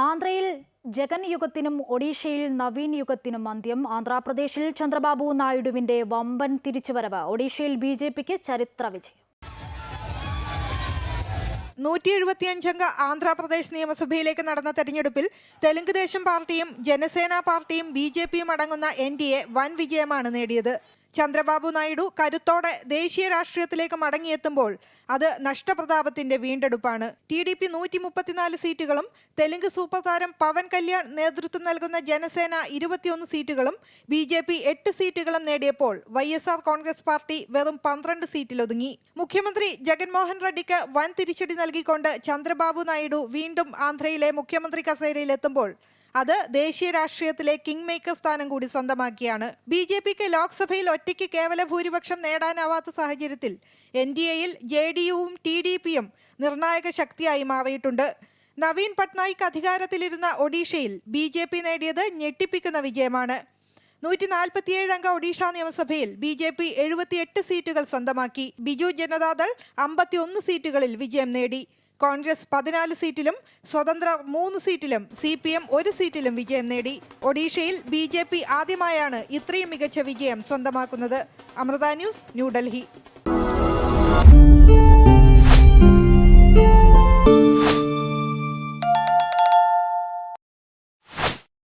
ആന്ധ്രയിൽ ജഗൻ യുഗത്തിനും ഒഡീഷയിൽ നവീൻ യുഗത്തിനും അന്ത്യം. ആന്ധ്രാപ്രദേശിൽ ചന്ദ്രബാബു നായിഡുവിന്റെ വമ്പൻ തിരിച്ചുവരവ്. ഒഡീഷയിൽ ബി ജെ പിക്ക് ചരിത്ര വിജയം. നൂറ്റി എഴുപത്തിയഞ്ചംഗ ആന്ധ്രാപ്രദേശ് നിയമസഭയിലേക്ക് നടന്ന തെരഞ്ഞെടുപ്പിൽ തെലുങ്ക് ദേശം പാർട്ടിയും ജനസേന പാർട്ടിയും ബി ജെ പിയും അടങ്ങുന്ന എൻ ഡി എ വൻ വിജയമാണ് നേടിയത്. ചന്ദ്രബാബു നായിഡു കരുത്തോടെ ദേശീയ രാഷ്ട്രീയത്തിലേക്ക് മടങ്ങിയെത്തുമ്പോൾ അത് നഷ്ടപ്രതാപത്തിന്റെ വീണ്ടെടുപ്പാണ്. ടി ഡി പി നൂറ്റി മുപ്പത്തിനാല് സീറ്റുകളും തെലുങ്ക് സൂപ്പർ താരം പവൻ കല്യാൺ നേതൃത്വം നൽകുന്ന ജനസേന ഇരുപത്തിയൊന്ന് സീറ്റുകളും ബി ജെ പി എട്ട് സീറ്റുകളും നേടിയപ്പോൾ Y S R Congress party വെറും പന്ത്രണ്ട് സീറ്റിലൊതുങ്ങി. മുഖ്യമന്ത്രി ജഗൻമോഹൻ റെഡ്ഡിക്ക് വൻ തിരിച്ചടി നൽകിക്കൊണ്ട് ചന്ദ്രബാബു നായിഡു വീണ്ടും ആന്ധ്രയിലെ മുഖ്യമന്ത്രി കസേരയിലെത്തുമ്പോൾ അത് ദേശീയ രാഷ്ട്രീയത്തിലെ കിങ് മേക്കർ സ്ഥാനം കൂടി സ്വന്തമാക്കിയാണ്. ബി ജെ പിക്ക് ലോക്സഭയിൽ ഒറ്റയ്ക്ക് കേവല ഭൂരിപക്ഷം നേടാനാവാത്ത സാഹചര്യത്തിൽ എൻ ഡി എയിൽ ജെ ഡി യുവും ടി ഡി പിയും നിർണായക ശക്തിയായി മാറിയിട്ടുണ്ട്. നവീൻ പട്നായിക് അധികാരത്തിലിരുന്ന ഒഡീഷയിൽ ബി ജെ പി നേടിയത് ഞെട്ടിപ്പിക്കുന്ന വിജയമാണ്. നൂറ്റി നാൽപ്പത്തിയേഴ് അംഗ ഒഡീഷ നിയമസഭയിൽ ബി ജെ പി എഴുപത്തിയെട്ട് സീറ്റുകൾ സ്വന്തമാക്കി. ബിജു ജനതാദൾ അമ്പത്തിയൊന്ന് സീറ്റുകളിൽ വിജയം നേടി. കോൺഗ്രസ് പതിനാല് സീറ്റിലും സ്വതന്ത്ര മൂന്ന് സീറ്റിലും സി പി എം ഒരു സീറ്റിലും വിജയം നേടി. ഒഡീഷയിൽ ബി ജെ പി ആദ്യമായാണ് ഇത്രയും മികച്ച വിജയം സ്വന്തമാക്കുന്നത്. അമൃത ന്യൂസ് ന്യൂഡൽഹി.